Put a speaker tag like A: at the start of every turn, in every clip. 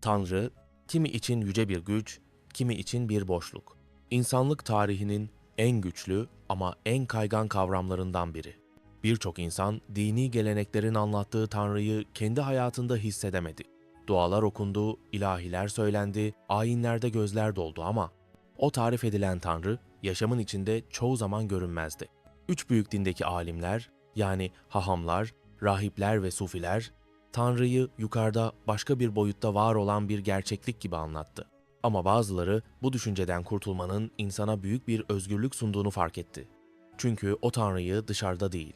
A: Tanrı, kimi için yüce bir güç, kimi için bir boşluk. İnsanlık tarihinin en güçlü ama en kaygan kavramlarından biri. Birçok insan dini geleneklerin anlattığı Tanrı'yı kendi hayatında hissedemedi. Dualar okundu, ilahiler söylendi, ayinlerde gözler doldu ama o tarif edilen Tanrı yaşamın içinde çoğu zaman görünmezdi. Üç büyük dindeki alimler yani hahamlar, rahipler ve sufiler Tanrı'yı yukarıda başka bir boyutta var olan bir gerçeklik gibi anlattı. Ama bazıları bu düşünceden kurtulmanın insana büyük bir özgürlük sunduğunu fark etti. Çünkü o Tanrı'yı dışarıda değil,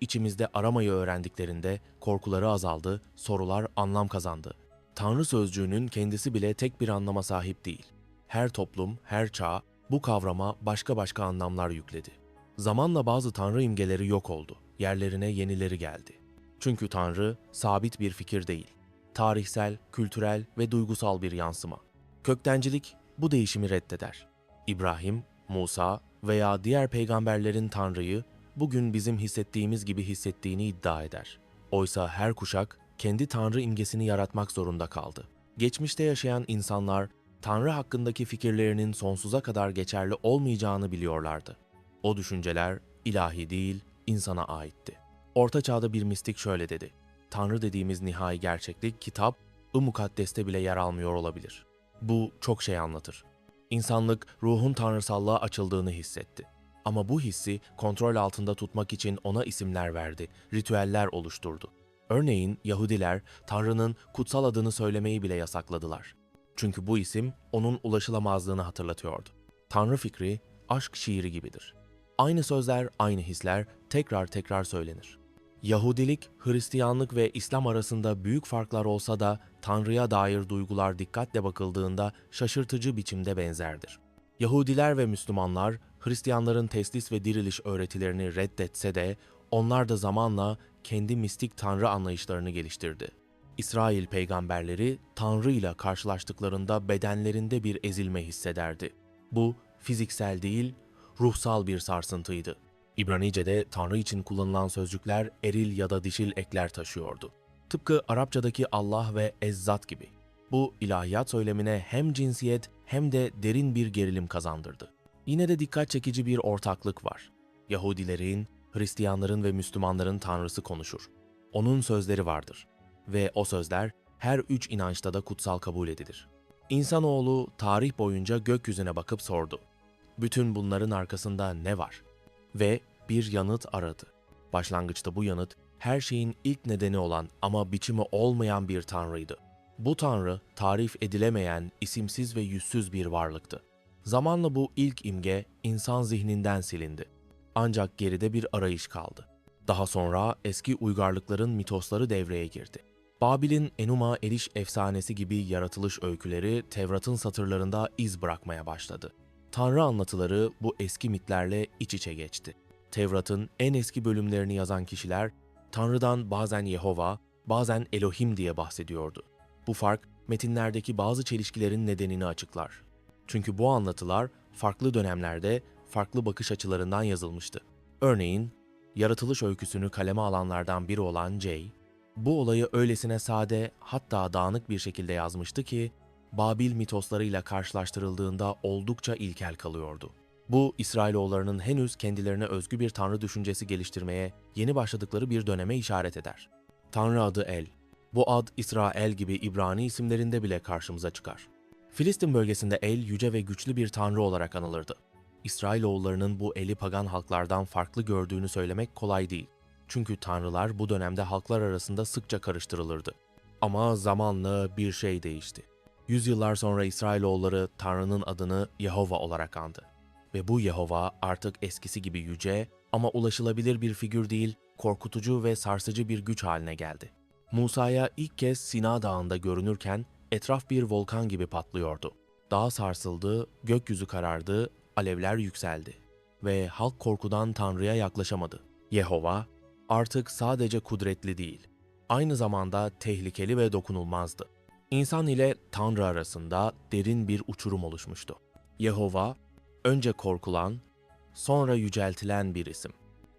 A: içimizde aramayı öğrendiklerinde korkuları azaldı, sorular anlam kazandı. Tanrı sözcüğünün kendisi bile tek bir anlama sahip değil. Her toplum, her çağ bu kavrama başka başka anlamlar yükledi. Zamanla bazı tanrı imgeleri yok oldu. Yerlerine yenileri geldi. Çünkü tanrı sabit bir fikir değil. Tarihsel, kültürel ve duygusal bir yansıma. Köktencilik bu değişimi reddeder. İbrahim, Musa veya diğer peygamberlerin tanrıyı bugün bizim hissettiğimiz gibi hissettiğini iddia eder. Oysa her kuşak kendi tanrı imgesini yaratmak zorunda kaldı. Geçmişte yaşayan insanlar Tanrı hakkındaki fikirlerinin sonsuza kadar geçerli olmayacağını biliyorlardı. O düşünceler ilahi değil, insana aitti. Orta çağda bir mistik şöyle dedi. Tanrı dediğimiz nihai gerçeklik kitap, ı mukaddeste bile yer almıyor olabilir. Bu çok şey anlatır. İnsanlık ruhun tanrısallığa açıldığını hissetti. Ama bu hissi kontrol altında tutmak için ona isimler verdi, ritüeller oluşturdu. Örneğin Yahudiler Tanrı'nın kutsal adını söylemeyi bile yasakladılar. Çünkü bu isim onun ulaşılamazlığını hatırlatıyordu. Tanrı fikri aşk şiiri gibidir. Aynı sözler, aynı hisler tekrar tekrar söylenir. Yahudilik, Hristiyanlık ve İslam arasında büyük farklar olsa da Tanrı'ya dair duygular dikkatle bakıldığında şaşırtıcı biçimde benzerdir. Yahudiler ve Müslümanlar Hristiyanların teslis ve diriliş öğretilerini reddetse de onlar da zamanla kendi mistik tanrı anlayışlarını geliştirdi. İsrail peygamberleri Tanrı ile karşılaştıklarında bedenlerinde bir ezilme hissederdi. Bu fiziksel değil, ruhsal bir sarsıntıydı. İbranice'de Tanrı için kullanılan sözcükler eril ya da dişil ekler taşıyordu. Tıpkı Arapçadaki Allah ve Ezzat gibi. Bu ilahiyat söylemine hem cinsiyet hem de derin bir gerilim kazandırdı. Yine de dikkat çekici bir ortaklık var. Yahudilerin, Hristiyanların ve Müslümanların Tanrısı konuşur. Onun sözleri vardır ve o sözler her üç inançta da kutsal kabul edilir. İnsanoğlu tarih boyunca gökyüzüne bakıp sordu. Bütün bunların arkasında ne var? Ve bir yanıt aradı. Başlangıçta bu yanıt her şeyin ilk nedeni olan ama biçimi olmayan bir tanrıydı. Bu tanrı tarif edilemeyen, isimsiz ve yüzsüz bir varlıktı. Zamanla bu ilk imge insan zihninden silindi. Ancak geride bir arayış kaldı. Daha sonra eski uygarlıkların mitosları devreye girdi. Babil'in Enuma Eliş efsanesi gibi yaratılış öyküleri Tevrat'ın satırlarında iz bırakmaya başladı. Tanrı anlatıları bu eski mitlerle iç içe geçti. Tevrat'ın en eski bölümlerini yazan kişiler Tanrı'dan bazen Yehova, bazen Elohim diye bahsediyordu. Bu fark metinlerdeki bazı çelişkilerin nedenini açıklar. Çünkü bu anlatılar farklı dönemlerde farklı bakış açılarından yazılmıştı. Örneğin, yaratılış öyküsünü kaleme alanlardan biri olan Jay, bu olayı öylesine sade hatta dağınık bir şekilde yazmıştı ki Babil mitoslarıyla karşılaştırıldığında oldukça ilkel kalıyordu. Bu İsrailoğullarının henüz kendilerine özgü bir tanrı düşüncesi geliştirmeye yeni başladıkları bir döneme işaret eder. Tanrı adı El. Bu ad İsrail gibi İbrani isimlerinde bile karşımıza çıkar. Filistin bölgesinde El yüce ve güçlü bir tanrı olarak anılırdı. İsrailoğullarının bu eli pagan halklardan farklı gördüğünü söylemek kolay değil. Çünkü tanrılar bu dönemde halklar arasında sıkça karıştırılırdı. Ama zamanla bir şey değişti. Yüzyıllar sonra İsrailoğulları Tanrı'nın adını Yehova olarak andı. Ve bu Yehova artık eskisi gibi yüce ama ulaşılabilir bir figür değil, korkutucu ve sarsıcı bir güç haline geldi. Musa'ya ilk kez Sina Dağı'nda görünürken etraf bir volkan gibi patlıyordu. Dağ sarsıldı, gökyüzü karardı, alevler yükseldi ve halk korkudan Tanrı'ya yaklaşamadı. Yehova artık sadece kudretli değil, aynı zamanda tehlikeli ve dokunulmazdı. İnsan ile Tanrı arasında derin bir uçurum oluşmuştu. Yehova, önce korkulan, sonra yüceltilen bir isim.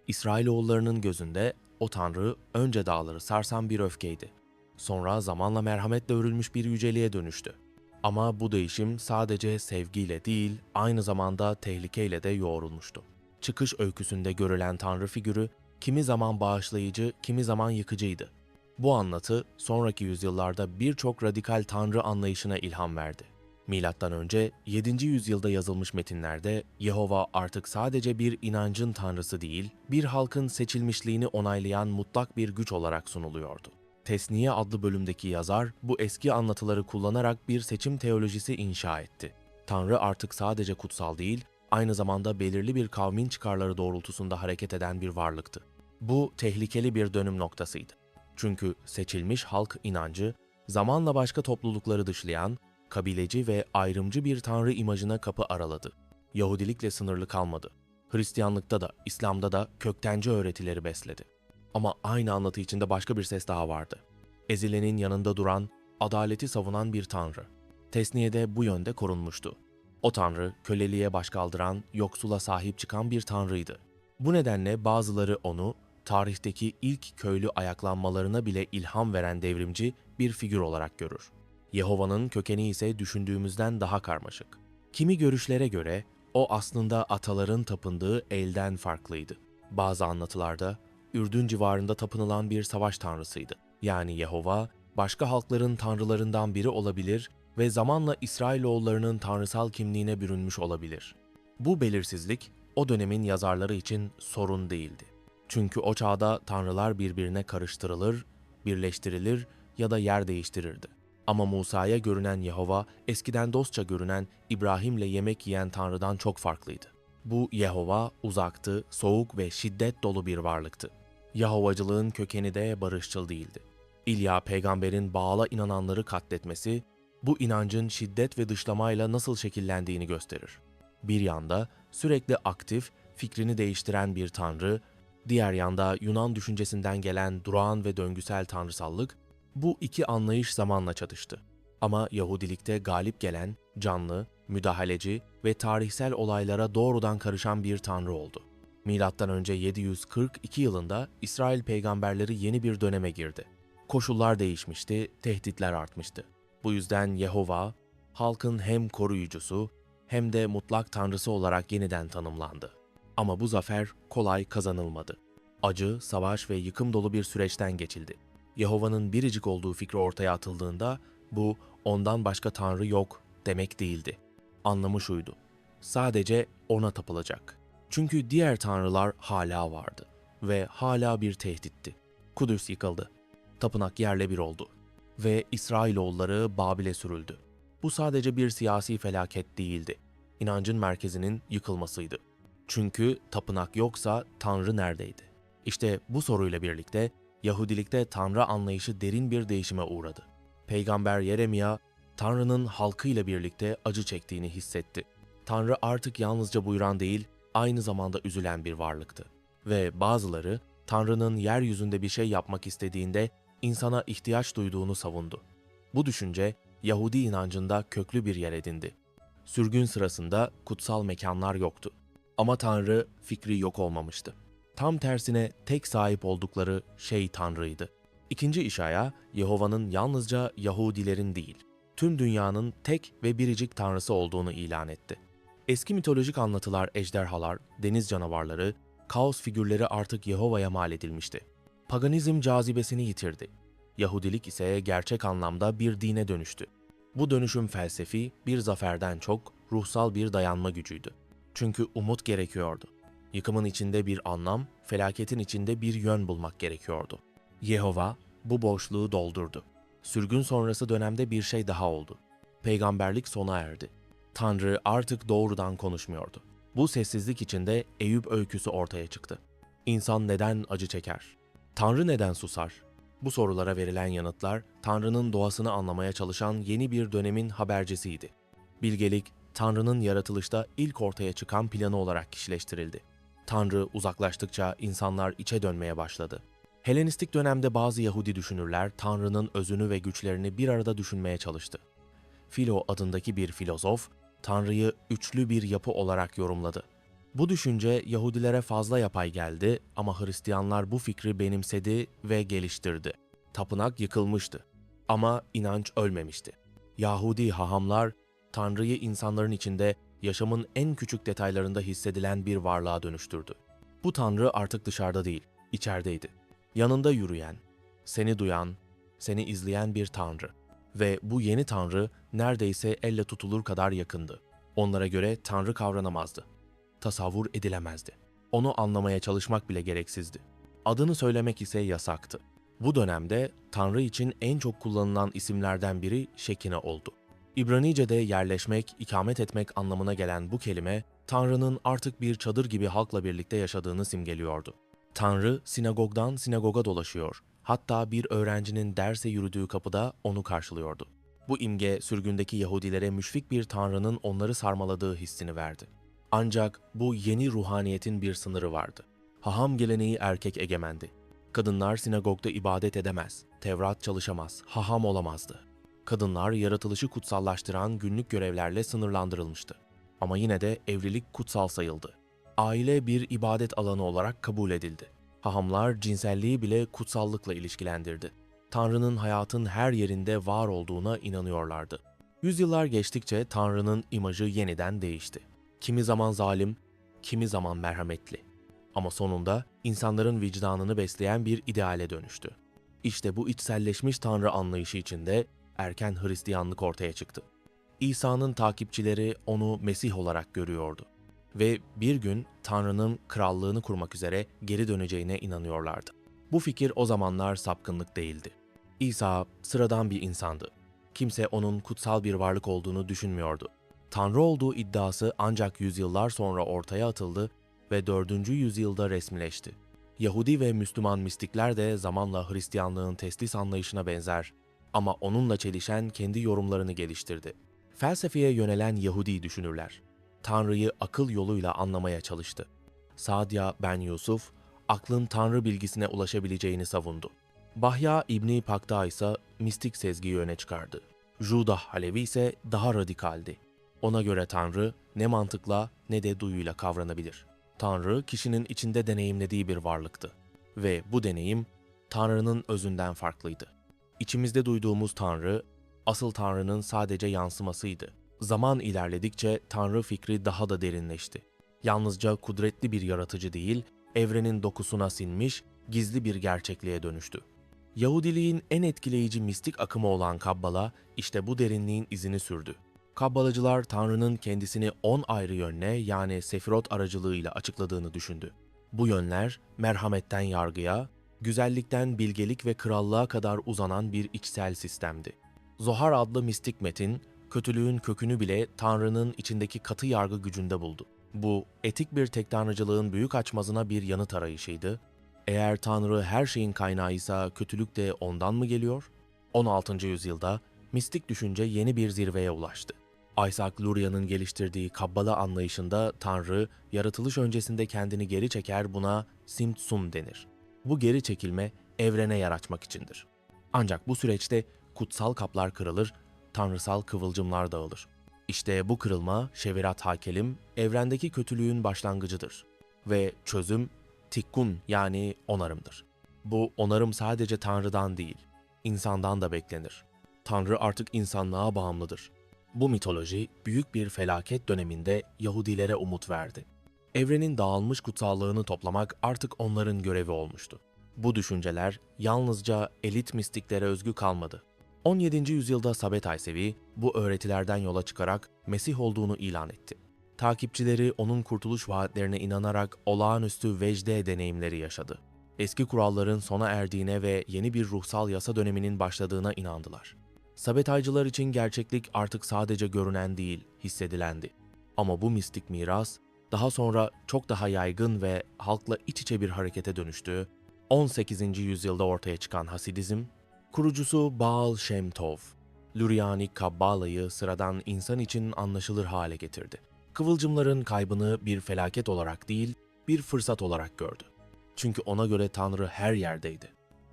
A: İsrailoğullarının gözünde o Tanrı önce dağları sarsan bir öfkeydi. sonra zamanla merhametle örülmüş bir yüceliğe dönüştü. Ama bu değişim sadece sevgiyle değil, aynı zamanda tehlikeyle de yoğrulmuştu. Çıkış öyküsünde görülen tanrı figürü kimi zaman bağışlayıcı, kimi zaman yıkıcıydı. Bu anlatı sonraki yüzyıllarda birçok radikal tanrı anlayışına ilham verdi. Milattan önce 7. yüzyılda yazılmış metinlerde Yehova artık sadece bir inancın tanrısı değil, bir halkın seçilmişliğini onaylayan mutlak bir güç olarak sunuluyordu. Tesniye adlı bölümdeki yazar bu eski anlatıları kullanarak bir seçim teolojisi inşa etti. Tanrı artık sadece kutsal değil, aynı zamanda belirli bir kavmin çıkarları doğrultusunda hareket eden bir varlıktı. Bu tehlikeli bir dönüm noktasıydı. Çünkü seçilmiş halk inancı, zamanla başka toplulukları dışlayan, kabileci ve ayrımcı bir tanrı imajına kapı araladı. Yahudilikle sınırlı kalmadı. Hristiyanlıkta da, İslam'da da köktenci öğretileri besledi. Ama aynı anlatı içinde başka bir ses daha vardı. Ezilenin yanında duran, adaleti savunan bir tanrı. Tesniye'de bu yönde korunmuştu. O tanrı, köleliğe baş kaldıran, yoksula sahip çıkan bir tanrıydı. Bu nedenle bazıları onu, tarihteki ilk köylü ayaklanmalarına bile ilham veren devrimci bir figür olarak görür. Yehova'nın kökeni ise düşündüğümüzden daha karmaşık. Kimi görüşlere göre o aslında ataların tapındığı elden farklıydı. Bazı anlatılarda Ürdün civarında tapınılan bir savaş tanrısıydı. Yani Yehova, başka halkların tanrılarından biri olabilir ve zamanla İsrailoğullarının tanrısal kimliğine bürünmüş olabilir. Bu belirsizlik o dönemin yazarları için sorun değildi. Çünkü o çağda tanrılar birbirine karıştırılır, birleştirilir ya da yer değiştirirdi. Ama Musa'ya görünen Yehova, eskiden dostça görünen İbrahim'le yemek yiyen Tanrı'dan çok farklıydı. Bu Yehova uzaktı, soğuk ve şiddet dolu bir varlıktı. Yahovacılığın kökeni de barışçıl değildi. İlya peygamberin Baal'a inananları katletmesi, bu inancın şiddet ve dışlamayla nasıl şekillendiğini gösterir. Bir yanda sürekli aktif, fikrini değiştiren bir tanrı, diğer yanda Yunan düşüncesinden gelen durağan ve döngüsel tanrısallık, bu iki anlayış zamanla çatıştı. Ama Yahudilikte galip gelen, canlı, müdahaleci ve tarihsel olaylara doğrudan karışan bir tanrı oldu. Milattan önce 742 yılında İsrail peygamberleri yeni bir döneme girdi. Koşullar değişmişti, tehditler artmıştı. Bu yüzden Yehova, halkın hem koruyucusu hem de mutlak tanrısı olarak yeniden tanımlandı. Ama bu zafer kolay kazanılmadı. Acı, savaş ve yıkım dolu bir süreçten geçildi. Yehova'nın biricik olduğu fikri ortaya atıldığında bu ondan başka tanrı yok demek değildi. Anlamı şuydu. Sadece ona tapılacak. Çünkü diğer tanrılar hala vardı ve hala bir tehditti. Kudüs yıkıldı. Tapınak yerle bir oldu ve İsrailoğulları Babil'e sürüldü. Bu sadece bir siyasi felaket değildi. İnancın merkezinin yıkılmasıydı. Çünkü tapınak yoksa Tanrı neredeydi? İşte bu soruyla birlikte Yahudilikte Tanrı anlayışı derin bir değişime uğradı. Peygamber Yeremia, Tanrı'nın halkıyla birlikte acı çektiğini hissetti. Tanrı artık yalnızca buyuran değil, aynı zamanda üzülen bir varlıktı. Ve bazıları Tanrı'nın yeryüzünde bir şey yapmak istediğinde insana ihtiyaç duyduğunu savundu. Bu düşünce Yahudi inancında köklü bir yer edindi. Sürgün sırasında kutsal mekanlar yoktu. Ama Tanrı fikri yok olmamıştı. Tam tersine tek sahip oldukları şey Tanrı'ydı. İkinci İşaya, Yehova'nın yalnızca Yahudilerin değil, tüm dünyanın tek ve biricik Tanrısı olduğunu ilan etti. Eski mitolojik anlatılar ejderhalar, deniz canavarları, kaos figürleri artık Yehova'ya mal edilmişti. Paganizm cazibesini yitirdi. Yahudilik ise gerçek anlamda bir dine dönüştü. Bu dönüşüm felsefi bir zaferden çok ruhsal bir dayanma gücüydü. Çünkü umut gerekiyordu. Yıkımın içinde bir anlam, felaketin içinde bir yön bulmak gerekiyordu. Yehova bu boşluğu doldurdu. Sürgün sonrası dönemde bir şey daha oldu. Peygamberlik sona erdi. Tanrı artık doğrudan konuşmuyordu. Bu sessizlik içinde Eyüp öyküsü ortaya çıktı. İnsan neden acı çeker? Tanrı neden susar? Bu sorulara verilen yanıtlar Tanrı'nın doğasını anlamaya çalışan yeni bir dönemin habercisiydi. Bilgelik, Tanrı'nın yaratılışta ilk ortaya çıkan planı olarak kişileştirildi. Tanrı uzaklaştıkça insanlar içe dönmeye başladı. Helenistik dönemde bazı Yahudi düşünürler Tanrı'nın özünü ve güçlerini bir arada düşünmeye çalıştı. Philo adındaki bir filozof, Tanrı'yı üçlü bir yapı olarak yorumladı. Bu düşünce Yahudilere fazla yapay geldi ama Hristiyanlar bu fikri benimsedi ve geliştirdi. tapınak yıkılmıştı. Ama inanç ölmemişti. Yahudi hahamlar Tanrı'yı insanların içinde yaşamın en küçük detaylarında hissedilen bir varlığa dönüştürdü. Bu Tanrı artık dışarıda değil, içerideydi. Yanında yürüyen, seni duyan, seni izleyen bir Tanrı. Ve bu yeni Tanrı neredeyse elle tutulur kadar yakındı. Onlara göre Tanrı kavranamazdı. Tasavvur edilemezdi. Onu anlamaya çalışmak bile gereksizdi. Adını söylemek ise yasaktı. Bu dönemde Tanrı için en çok kullanılan isimlerden biri Şekine oldu. İbranice'de yerleşmek, ikamet etmek anlamına gelen bu kelime, Tanrı'nın artık bir çadır gibi halkla birlikte yaşadığını simgeliyordu. Tanrı sinagogdan sinagoga dolaşıyor. Hatta bir öğrencinin derse yürüdüğü kapıda onu karşılıyordu. Bu imge sürgündeki Yahudilere müşfik bir Tanrı'nın onları sarmaladığı hissini verdi. Ancak bu yeni ruhaniyetin bir sınırı vardı. Haham geleneği erkek egemendi. Kadınlar sinagogda ibadet edemez, Tevrat çalışamaz, haham olamazdı. Kadınlar yaratılışı kutsallaştıran günlük görevlerle sınırlandırılmıştı. Ama yine de evlilik kutsal sayıldı. Aile bir ibadet alanı olarak kabul edildi. Hahamlar cinselliği bile kutsallıkla ilişkilendirdi. Tanrı'nın hayatın her yerinde var olduğuna inanıyorlardı. Yüzyıllar geçtikçe Tanrı'nın imajı yeniden değişti. Kimi zaman zalim, kimi zaman merhametli. Ama sonunda insanların vicdanını besleyen bir ideale dönüştü. İşte bu içselleşmiş Tanrı anlayışı içinde erken Hristiyanlık ortaya çıktı. İsa'nın takipçileri onu Mesih olarak görüyordu ve bir gün Tanrı'nın krallığını kurmak üzere geri döneceğine inanıyorlardı. Bu fikir o zamanlar sapkınlık değildi. İsa sıradan bir insandı. Kimse onun kutsal bir varlık olduğunu düşünmüyordu. Tanrı olduğu iddiası ancak yüzyıllar sonra ortaya atıldı ve 4. yüzyılda resmileşti. Yahudi ve Müslüman mistikler de zamanla Hristiyanlığın teslis anlayışına benzer ama onunla çelişen kendi yorumlarını geliştirdi. Felsefeye yönelen Yahudi düşünürler. Tanrı'yı akıl yoluyla anlamaya çalıştı. Sadya ben Yusuf, aklın Tanrı bilgisine ulaşabileceğini savundu. Bahya İbni Pakta ise mistik sezgiyi öne çıkardı. Judah Halevi ise daha radikaldi. Ona göre Tanrı ne mantıkla ne de duyuyla kavranabilir. Tanrı kişinin içinde deneyimlediği bir varlıktı ve bu deneyim Tanrı'nın özünden farklıydı. İçimizde duyduğumuz Tanrı asıl Tanrı'nın sadece yansımasıydı. Zaman ilerledikçe Tanrı fikri daha da derinleşti. Yalnızca kudretli bir yaratıcı değil, evrenin dokusuna sinmiş, gizli bir gerçekliğe dönüştü. Yahudiliğin en etkileyici mistik akımı olan Kabbala işte bu derinliğin izini sürdü. Kabbalacılar Tanrı'nın kendisini on ayrı yönle yani sefirot aracılığıyla açıkladığını düşündü. Bu yönler merhametten yargıya, güzellikten bilgelik ve krallığa kadar uzanan bir içsel sistemdi. Zohar adlı mistik metin, kötülüğün kökünü bile Tanrı'nın içindeki katı yargı gücünde buldu. Bu, etik bir tek tanrıcılığın büyük açmazına bir yanıt arayışıydı. Eğer Tanrı her şeyin kaynağıysa kötülük de ondan mı geliyor? 16. yüzyılda mistik düşünce yeni bir zirveye ulaştı. Isaac Luria'nın geliştirdiği Kabbala anlayışında Tanrı, yaratılış öncesinde kendini geri çeker buna Simtsum denir. Bu geri çekilme evrene yer açmak içindir. Ancak bu süreçte kutsal kaplar kırılır, tanrısal kıvılcımlar dağılır. İşte bu kırılma, Şevirat Hakelim, evrendeki kötülüğün başlangıcıdır. Ve çözüm, tikkun yani onarımdır. Bu onarım sadece Tanrı'dan değil, insandan da beklenir. Tanrı artık insanlığa bağımlıdır. Bu mitoloji büyük bir felaket döneminde Yahudilere umut verdi. Evrenin dağılmış kutsallığını toplamak artık onların görevi olmuştu. Bu düşünceler yalnızca elit mistiklere özgü kalmadı. 17. yüzyılda Sabet Aysevi bu öğretilerden yola çıkarak Mesih olduğunu ilan etti. Takipçileri onun kurtuluş vaatlerine inanarak olağanüstü vecde deneyimleri yaşadı. Eski kuralların sona erdiğine ve yeni bir ruhsal yasa döneminin başladığına inandılar. Sabetaycılar için gerçeklik artık sadece görünen değil, hissedilendi. Ama bu mistik miras daha sonra çok daha yaygın ve halkla iç içe bir harekete dönüştü. 18. yüzyılda ortaya çıkan Hasidizm, kurucusu Baal Shem Tov, Luriani Kabbala'yı sıradan insan için anlaşılır hale getirdi. Kıvılcımların kaybını bir felaket olarak değil, bir fırsat olarak gördü. Çünkü ona göre Tanrı her yerdeydi.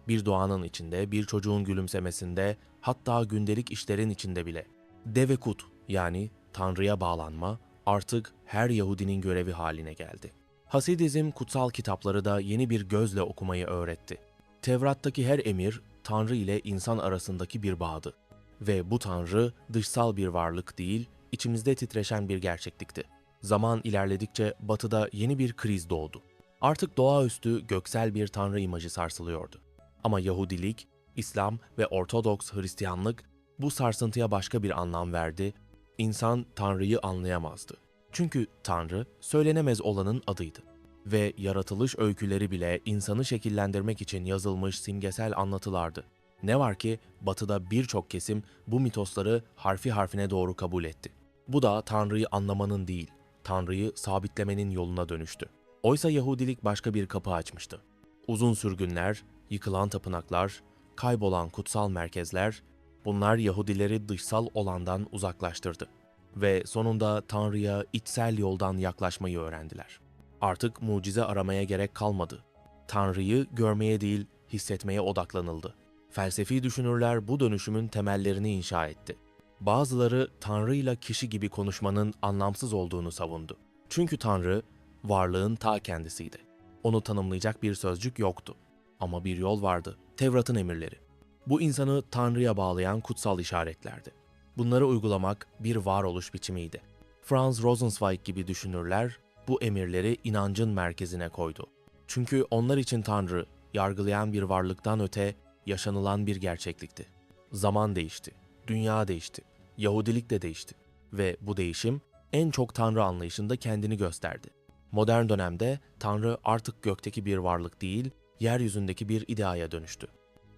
A: Bir doğanın içinde, bir çocuğun gülümsemesinde, hatta gündelik işlerin içinde bile. Devekut yani Tanrı'ya bağlanma artık her Yahudinin görevi haline geldi. Hasidizm kutsal kitapları da yeni bir gözle okumayı öğretti. Tevrat'taki her emir Tanrı ile insan arasındaki bir bağdı. Ve bu Tanrı dışsal bir varlık değil, içimizde titreşen bir gerçeklikti. Zaman ilerledikçe batıda yeni bir kriz doğdu. Artık doğaüstü göksel bir Tanrı imajı sarsılıyordu. Ama Yahudilik, İslam ve Ortodoks Hristiyanlık bu sarsıntıya başka bir anlam verdi. İnsan Tanrı'yı anlayamazdı. Çünkü Tanrı söylenemez olanın adıydı ve yaratılış öyküleri bile insanı şekillendirmek için yazılmış simgesel anlatılardı. Ne var ki batıda birçok kesim bu mitosları harfi harfine doğru kabul etti. Bu da Tanrı'yı anlamanın değil, Tanrı'yı sabitlemenin yoluna dönüştü. Oysa Yahudilik başka bir kapı açmıştı. Uzun sürgünler, yıkılan tapınaklar, kaybolan kutsal merkezler, bunlar Yahudileri dışsal olandan uzaklaştırdı ve sonunda Tanrı'ya içsel yoldan yaklaşmayı öğrendiler. Artık mucize aramaya gerek kalmadı. Tanrı'yı görmeye değil, hissetmeye odaklanıldı. Felsefi düşünürler bu dönüşümün temellerini inşa etti. Bazıları Tanrı ile kişi gibi konuşmanın anlamsız olduğunu savundu. Çünkü Tanrı varlığın ta kendisiydi. Onu tanımlayacak bir sözcük yoktu. Ama bir yol vardı. Tevrat'ın emirleri. Bu insanı Tanrı'ya bağlayan kutsal işaretlerdi. Bunları uygulamak bir varoluş biçimiydi. Franz Rosenzweig gibi düşünürler bu emirleri inancın merkezine koydu. Çünkü onlar için Tanrı, yargılayan bir varlıktan öte yaşanılan bir gerçeklikti. Zaman değişti, dünya değişti, Yahudilik de değişti ve bu değişim en çok Tanrı anlayışında kendini gösterdi. Modern dönemde Tanrı artık gökteki bir varlık değil, yeryüzündeki bir ideaya dönüştü.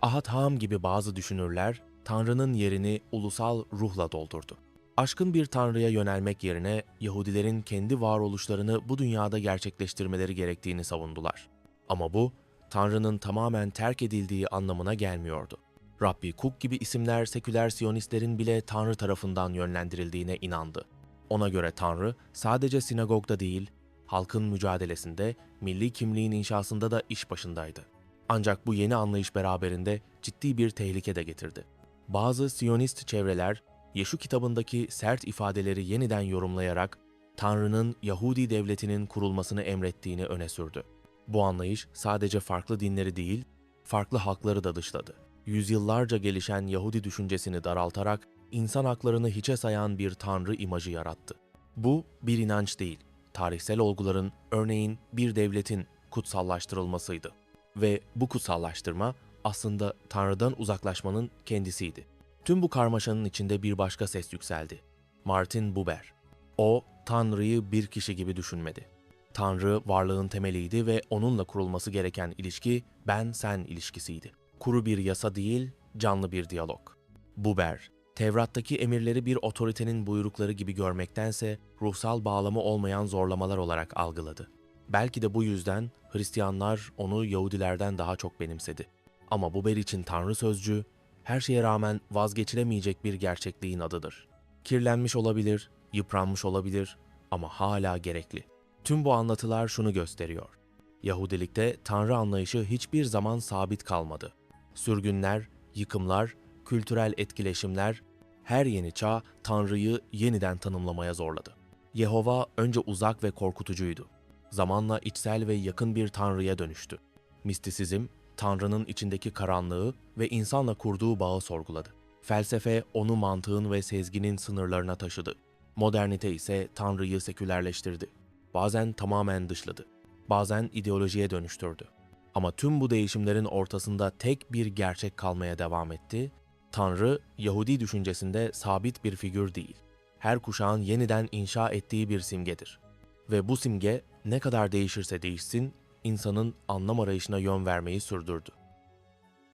A: Ahad Ham gibi bazı düşünürler Tanrı'nın yerini ulusal ruhla doldurdu. Aşkın bir Tanrı'ya yönelmek yerine Yahudilerin kendi varoluşlarını bu dünyada gerçekleştirmeleri gerektiğini savundular. Ama bu, Tanrı'nın tamamen terk edildiği anlamına gelmiyordu. Rabbi Cook gibi isimler seküler siyonistlerin bile Tanrı tarafından yönlendirildiğine inandı. Ona göre Tanrı sadece sinagogda değil, halkın mücadelesinde, milli kimliğin inşasında da iş başındaydı. Ancak bu yeni anlayış beraberinde ciddi bir tehlike de getirdi. Bazı Siyonist çevreler Yeşu kitabındaki sert ifadeleri yeniden yorumlayarak Tanrı'nın Yahudi devletinin kurulmasını emrettiğini öne sürdü. Bu anlayış sadece farklı dinleri değil, farklı halkları da dışladı. Yüzyıllarca gelişen Yahudi düşüncesini daraltarak insan haklarını hiçe sayan bir tanrı imajı yarattı. Bu bir inanç değil, tarihsel olguların örneğin bir devletin kutsallaştırılmasıydı. Ve bu kutsallaştırma aslında Tanrı'dan uzaklaşmanın kendisiydi. Tüm bu karmaşanın içinde bir başka ses yükseldi. Martin Buber. O, Tanrı'yı bir kişi gibi düşünmedi. Tanrı varlığın temeliydi ve onunla kurulması gereken ilişki ben-sen ilişkisiydi. Kuru bir yasa değil, canlı bir diyalog. Buber, Tevrat'taki emirleri bir otoritenin buyrukları gibi görmektense ruhsal bağlamı olmayan zorlamalar olarak algıladı. Belki de bu yüzden Hristiyanlar onu Yahudilerden daha çok benimsedi. Ama Buber için Tanrı sözcüğü her şeye rağmen vazgeçilemeyecek bir gerçekliğin adıdır. Kirlenmiş olabilir, yıpranmış olabilir ama hala gerekli. Tüm bu anlatılar şunu gösteriyor. Yahudilikte Tanrı anlayışı hiçbir zaman sabit kalmadı. Sürgünler, yıkımlar, kültürel etkileşimler, her yeni çağ Tanrı'yı yeniden tanımlamaya zorladı. Yehova önce uzak ve korkutucuydu. Zamanla içsel ve yakın bir Tanrı'ya dönüştü. Mistisizm, Tanrı'nın içindeki karanlığı ve insanla kurduğu bağı sorguladı. Felsefe onu mantığın ve sezginin sınırlarına taşıdı. Modernite ise Tanrı'yı sekülerleştirdi. Bazen tamamen dışladı. Bazen ideolojiye dönüştürdü. Ama tüm bu değişimlerin ortasında tek bir gerçek kalmaya devam etti. Tanrı, Yahudi düşüncesinde sabit bir figür değil. Her kuşağın yeniden inşa ettiği bir simgedir. Ve bu simge ne kadar değişirse değişsin, insanın anlam arayışına yön vermeyi sürdürdü.